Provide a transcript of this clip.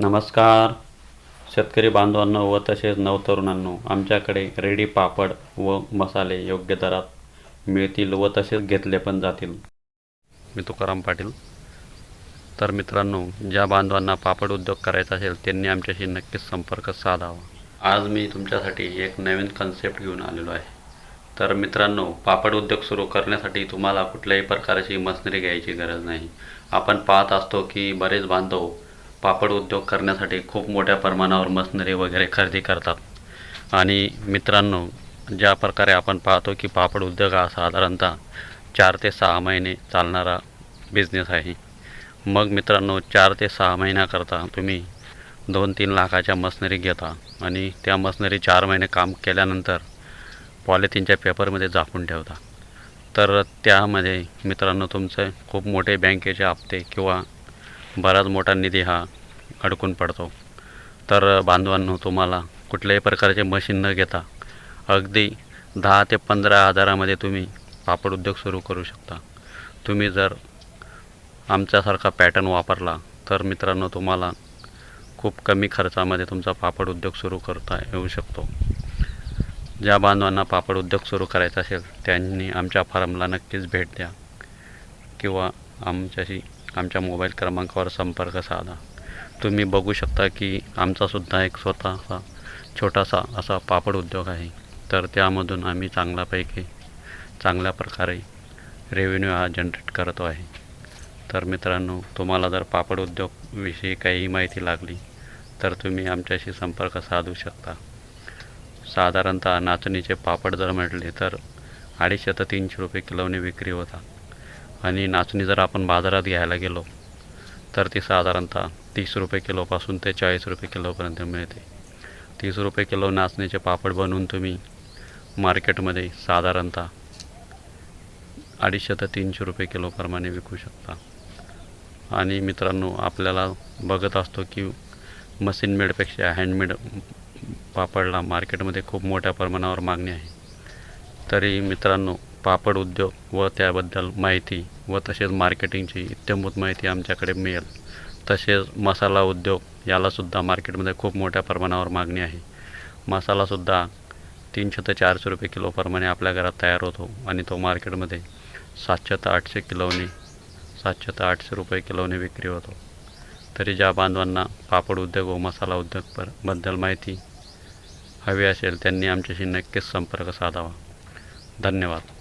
नमस्कार. शेतकरी बांधवांनो व तसेच नवतरुणांनो आमच्याकडे रेडी पापड व मसाले योग्य दरात मिळतील व तसेच घेतले पण जातील. मी तुकाराम पाटील. तर मित्रांनो ज्या बांधवांना पापड उद्योग करायचा असेल त्यांनी आमच्याशी नक्कीच संपर्क साधावा. आज मी तुमच्यासाठी एक नवीन कन्सेप्ट घेऊन आलेलो आहे. तर मित्रांनो पापड उद्योग सुरू करण्यासाठी तुम्हाला कुठल्याही प्रकारची मशनरी घ्यायची गरज नाही. आपण पाहत असतो की बरेच बांधव पापड उद्योग करण्यासाठी खूप मोठ्या प्रमाणावर मशनरी वगैरे खरेदी करतात. आणि मित्रांनो ज्या प्रकारे आपण पाहतो की पापड उद्योग हा साधारणतः चार ते सहा महिने चालणारा बिझनेस आहे. मग मित्रांनो चार ते सहा महिन्याकरता तुम्ही दोन तीन लाखाच्या मशनरी घेता आणि त्या मशनरी चार महिने काम केल्यानंतर पॉलिथिनच्या पेपरमध्ये झाकून ठेवता. तर त्यामध्ये मित्रांनो तुमचे खूप मोठे बँकेचे हप्ते किंवा बराच मोठा निधी हा अडकून पडतो. तर बांधवांनो तुम्हाला कुठल्याही प्रकारचे मशीन न घेता अगदी दहा ते पंधरा हजारामध्ये तुम्ही पापड उद्योग सुरू करू शकता. तुम्ही जर आमच्यासारखा पॅटर्न वापरला तर मित्रांनो तुम्हाला खूप कमी खर्चामध्ये तुमचा पापड उद्योग सुरू करता येऊ शकतो. ज्या बांधवांना पापड उद्योग सुरू करायचा असेल त्यांनी आमच्या फार्मला नक्कीच भेट द्या किंवा आमच्याशी आमच्या मोबाईल क्रमांकावर संपर्क साधा. तुम्ही बघू शकता की आमचासुद्धा एक स्वतःचा छोटासा असा पापड उद्योग आहे. तर त्यामधून आम्ही चांगल्यापैकी चांगल्या प्रकारे रेव्हेन्यू हा जनरेट करतो आहे. तर मित्रांनो तुम्हाला जर पापड उद्योगविषयी काही माहिती लागली तर तुम्ही आमच्याशी संपर्क साधू शकता. साधारणतः नाचणीचे पापड जर म्हटले तर अडीचशे ते तीनशे रुपये किलोने विक्री होतात. आणि नाचणी जर आपण बाजारात घ्यायला गेलो तर ती साधारणतः तीस रुपये किलोपासून ते चाळीस रुपये किलोपर्यंत मिळते. तीस रुपये किलो नाचणीचे पापड बनवून तुम्ही मार्केटमध्ये साधारणतः अडीचशे ते तीनशे रुपये किलोप्रमाणे विकू शकता. आणि मित्रांनो आपल्याला बघत असतो की मशीन मेडपेक्षा हँडमेड पापडला मार्केटमध्ये खूप मोठ्या प्रमाणावर मागणी आहे. तरी मित्रांनो पापड उद्योग व त्याबद्दल माहिती व तसेच मार्केटिंगची इत्यंभूत माहिती आमच्याकडे मिळेल. तसेच मसाला उद्योग यालासुद्धा मार्केटमध्ये खूप मोठ्या प्रमाणावर मागणी आहे. मसालासुद्धा तीनशे ते चारशे रुपये किलोप्रमाणे आपल्या घरात तयार होतो आणि तो मार्केटमध्ये सातशे ते आठशे किलोने सातशे ते आठशे रुपये किलोने विक्री होतो. तरी ज्या बांधवांना पापड उद्योग व मसाला उद्योग परबद्दल माहिती हवी असेल त्यांनी आमच्याशी नक्कीच संपर्क साधावा. धन्यवाद.